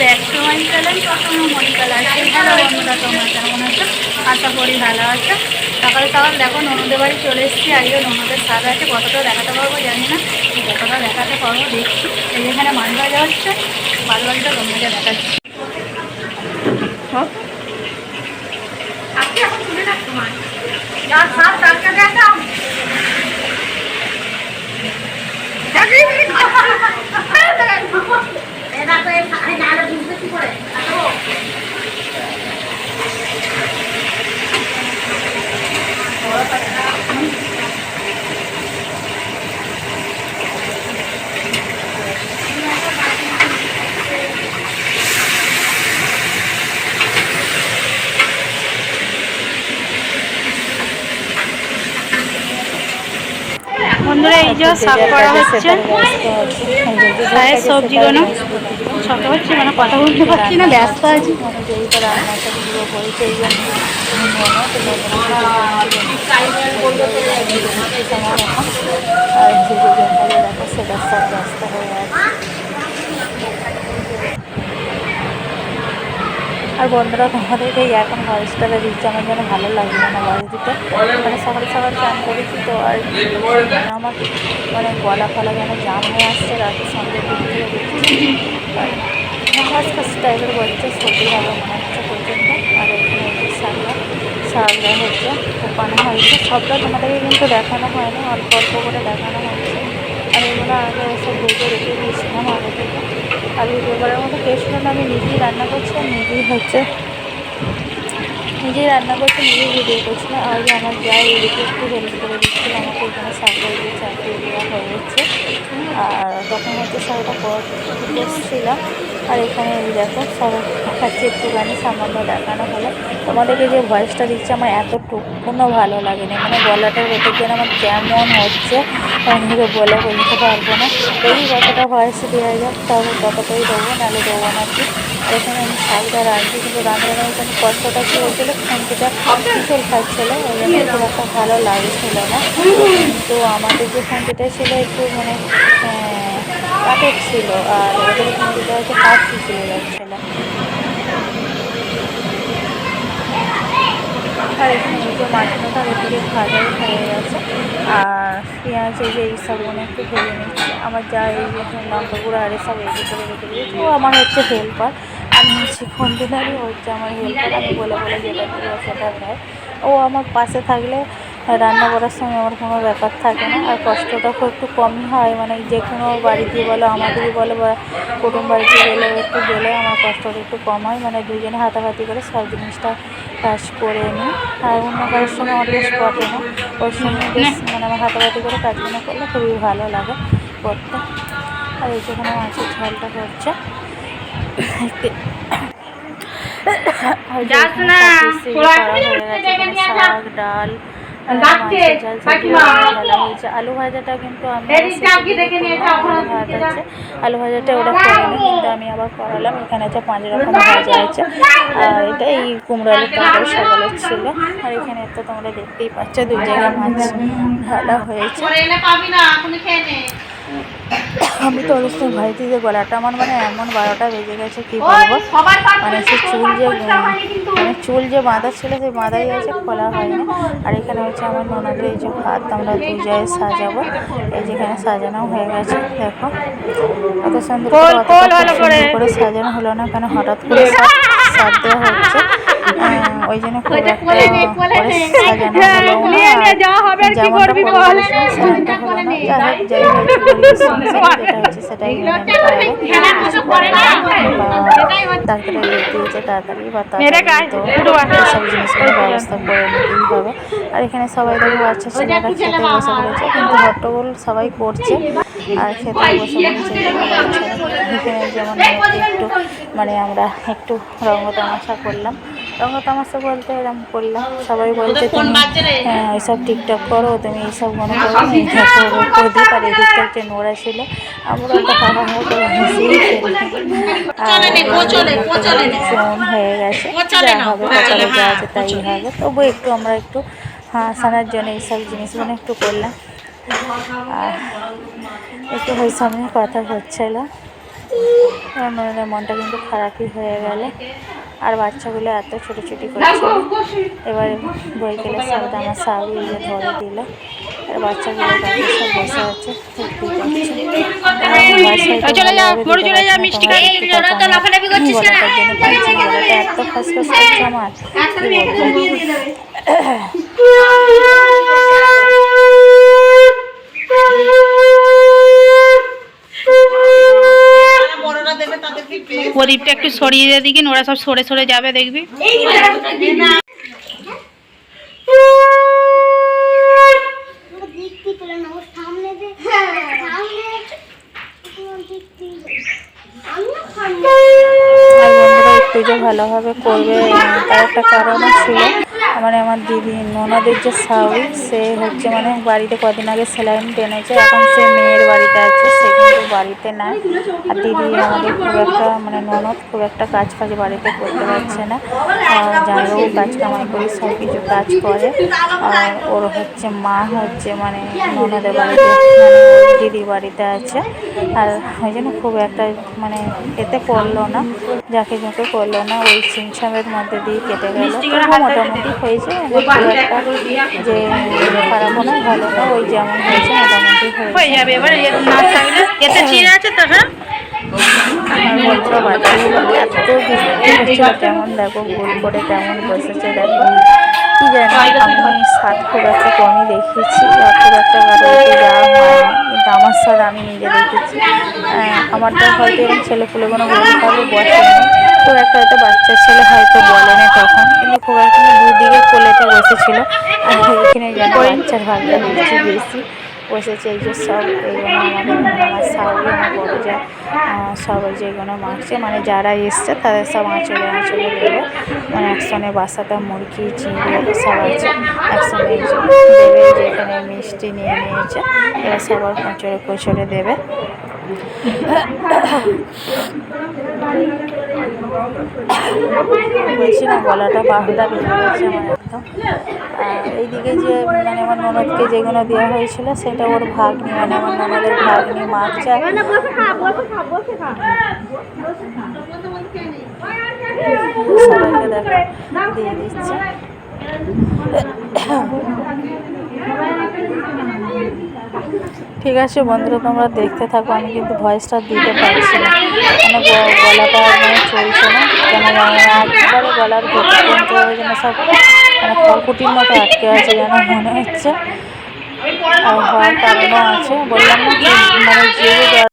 তো এক সময় চ্যালেঞ্জ কখনো আছে ভালো বন্ধুরা তোমরা কেমন আছো। আশা করি ভালো আছে সকাল সকাল দেখো ননদের বাড়ি চলে এসেছি আজকে ননদের স্বাদ আছে কতটা দেখাতে পারব জানি না কতটা দেখাতে পারব দেখছি এই যেখানে মাছ হচ্ছে মাছ ভাজটা তোমাকে দেখাচ্ছি হ্যাঁ আপনি এখন তুলে রাখ তোমার যার স্বাদ তার কাছে একদম বন্ধুরা এই যে সাফ করা হচ্ছে। গায়ের সবজিগুলো ছোট হচ্ছে। মানে কথা বলতে পারছি না ব্যস্ত আছি। সেটা সব ব্যস্ত হয়ে আছে। আর বন্ধুরা তোমাদেরকে এখন ভয়েসটা দিচ্ছে, আমার যেন ভালো লাগবে না ভয়েস দিতে। মানে সকাল সকাল চান করেছি তো, আর আমার মানে গলা ফলা যেন জাম হয়ে আসছে, রাতে সন্ধ্যের দিক থেকে দেখছি খাস খাস টাইপের বলছে সর্দি ভালো মনে হচ্ছে পর্যন্ত আর এখানে শাকটা শাকটা হচ্ছে ওপানো হয়েছে। সবটা তোমাদেরকে কিন্তু দেখানো হয়নি, অল্প অল্প করে দেখানো হয়েছে আর এগুলো আগে এসব ভেজে রেখে দিয়েছিলাম আগে থেকে। আর এবারের মতো হলে আমি নিজেই রান্না করছি আর নিজেই হচ্ছে নিজেই রান্না করছি, নিজেই ভিডিও করছিলাম আর আমার যাই এদিকে একটু হেল্প করে দিচ্ছিল আমাকে এখানে সাপ্লাই দিয়ে চাকরি দেওয়া হয়ে যাচ্ছে আর তখন হচ্ছে শাকটা করছিলাম আর এখানে দেখো, সব খাচ্ছি একটুখানি, সামান্য দেখানো হলো। তোমাদেরকে যে ভয়েসটা দিচ্ছে, আমার এতটুকুনও ভালো লাগেনি। মানে গলাটার ভেতর যেন আমার কেমন হচ্ছে, আমি বলে বলতে পারব না। এই কতটা ভয়েস দেওয়া যাক তাহলে ততটাই দেবো, নাহলে দেবো না কি। আর এখানে আমি শাকটা রাঁধছি কিন্তু রান্নার এখানে কষ্টটা কী হয়েছিলো খুন্তিটা পিছল খাচ্ছিলো, ওই জন্য খুব একটা ভালো লাগছিল না। কিন্তু আমাদের যে খুন্তিটা ছিল একটু মানে কাঠের ছিল, আর ওদের খুন্তিটা হচ্ছে কাঠ পিছিয়ে যাচ্ছিল আর এখানে যে মাছটা এদিকে ভাজাই হয়ে গেছে, আর পেঁয়াজ এই যে এইসব একটু ভেজে নিচ্ছি। আমার যা এই যে লঙ্কা আর এসব এই করে রেখে দিয়েছি ও আমার হচ্ছে হেল্পার। আমি হচ্ছে কন্টেনারই হচ্ছে আমার হেল্পার, আমি বলে বলে যেটা সেটা ও আমার পাশে থাকলে রান্না করার সময় আমার কোনো ব্যাপার থাকে না। আর কষ্টটা খুব একটু কমই হয়। মানে যে কোনো বাড়িতে বলো আমাদেরই বলো বা কুটুম বাড়িতে গেলে একটু গেলে আমার কষ্টটা একটু কম হয়। মানে দুজনে হাতাহাতি করে সব জিনিসটা কাজ করে নিই। আর অন্য কাজের সঙ্গে আমার বেশ পটে না। ওর সঙ্গে বেশ মানে আমার হাতাহাতি করে কাজগুলো করলে খুবই ভালো লাগে করতে। আর এই যেখানে মাছের ঝালটা করছে শাক ডাল আলু ভাজাটা কিন্তু আমি আলু ভাজাটা ওরা করেনি কিন্তু আমি আবার করালাম। এখানে আছে পাঁচ রকম ভাজা আছে আর এটা এই কুমড়ো আলু তরকারি সকালের ছিল। আর এখানে তো তোমরা দেখতেই পাচ্ছ দুই জায়গায় মাছ ঢালা হয়েছে। না নে আমি তো অবশ্যই ভয় যে গলাটা আমার মানে এমন বারোটা বেজে গেছে কি বলব? মানে সে চুল যে মানে চুল যে বাঁধা ছিল সেই বাঁধাই আছে খোলা হয়নি। আর এখানে হচ্ছে আমার ননাদের এই যে ভাত আমরা দুই জায়গায় সাজাবো। এই যেখানে সাজানো হয়ে গেছে দেখো। কত সুন্দর করে সাজানো হলো না কেন হঠাৎ করে সার দেওয়া হচ্ছে। ওই জন্য খুব একটা করে সাজানো হলো না আর যেমনটা পরিবেশ সেরকমটা হলো না যাই হোক যাই হোক পরিবেশ অনুসারে যেটা হচ্ছে সেটাই মেনে নিতে হবে কিছু করার নেই। বা তাড়াতাড়ি যেতে হচ্ছে। তাড়াতাড়ি বা সব জিনিসগুলো ব্যবস্থা করে নিতেই হবে। আর এখানে সবাই দেখো বাচ্চা ছেলেরা খেতে বসে পড়েছে কিন্তু হট্টগোল সবাই করছে। আর খেতে বসে পড়েছে এখানে যেমন একটু মানে আমরা একটু রঙ্গ তামাশা করলাম। রঙ্গ তামাশা বলতে এরকম করলাম সবাই বলছে তুমি হ্যাঁ এইসব ঠিকঠাক করো তুমি এইসব মনে করো প্রদীপ আর এদিকটা হচ্ছে নোড়া ছিল। আমরা তো হাওয়া হাওয়া করে হেসেই ফোন হয়ে গেছে। যা হবে কপালে যা আছে তাই হবে। তবু একটু আমরা একটু হাসানোর জন্য এইসব জিনিসগুলো একটু করলাম। আর একটু ওই সামনে কথা হচ্ছিল। মনটা কিন্তু খারাপই হয়ে গেল। আর বাচ্চাগুলো এত ছোটাছুটি করছিল এবারে বইকেলে সবটা আমার সাবি ইয়ে ধরে দিল আর বাচ্চাগুলো সব বসে আছে মোড়ে চলে যাও, মিষ্টি খাই, ওরা তো লাফালাফি করছিস কেন? এত ফাঁস ফাঁস করছে আমার কি বলব? প্রদীপটা একটু সরিয়ে দিয়ে দিকিন ওরা সব সরে সরে যাবে, দেখবি। ভালোভাবে করবে তার একটা কারণ ছিল। মানে আমার দিদি ননদের যে শাউরি সে হচ্ছে মানে বাড়িতে কদিন আগে স্যালাইন টেনেছে এখন সে মেয়ের বাড়িতে আছে সে কিন্তু বাড়িতে নাই আর দিদি আমাদের খুব একটা মানে ননদ খুব একটা কাজ ফাজ বাড়িতে করতে পারছে না। আর জামাইবাবু কাজ কামাই করি সব কিছু কাজ করে। আর ওর হচ্ছে মা হচ্ছে মানে ননদের বাড়িতে মানে দিদি বাড়িতে আছে। আর ওই জন্য খুব একটা মানে এতে করল না যাকে যাকে করল না ওই সিমসামের মধ্যে দিয়ে কেটে গেল। মোটামুটি হয়েছে। খুব যে খারাপও না ভালো না ওই যেমন হয়েছে মোটামুটি হয়ে যাবে। এবার এতে চিড়ে আছে তো হ্যাঁ? আমার বন্ধুরা বাচ্চাগুলো এত বৃষ্টি কেমন দেখো গোল করে কেমন বসেছে দেখো। কি জানি আমি স্বাদ খুব একটা কমই দেখেছি আর খুব একটা কারোকে যাওয়া হয়নি কিন্তু আমার স্বাদ আমি নিজে দেখেছি। আমারটা হয়তো এরকম ছেলে ফুলে কোনো গোলভাবে বসেনি। খুব একটা হয়তো বাচ্চা ছেলে হয়তো বলেনি তখন কিন্তু খুব একটা দুদিকে কোলেতে বসেছিল। আর এখানে বাচ্চার ভাগটা বেশি বেশি বসেছে এই যে সব এইগুলো আমাদের মানে আমার সাউরি আমার বড় যা আহ, সব ওই যেগুলো মাখছে মানে যারা এসছে তাদের সব আঁচলে আঁচলে দেবে। মানে একসঙ্গে বাসাতে মুরগি চিংড়ি সব আছে। একসঙ্গে দেবে যেখানে মিষ্টি নিয়ে নিয়েছে এবার সবার কোচরে কোচরে দেবে। বলছি না, গলাটা বাহুটা বেড়ে গেছে আমার একদম। এইদিকে যে মানে আমার ননদকে যেগুলো দেওয়া হয়েছিল, সেটা ওর ভাগ্নি মানে আমার ননদের ভাগ্নি মাছ আর সবাইকে দিয়ে দিচ্ছে। ঠিক আছে বন্ধুরা, তোমরা দেখতে থাকো, আমি কিন্তু ভয়েসটা দিতে পারছি না। মানে গলাটা মানে চলছে না। কেন একবারে গলার জন্য সব মানে খড়কুটির মতো আটকে আছে যেন মনে হচ্ছে। আর হওয়ার কারণও আছে। বললাম না মানে যে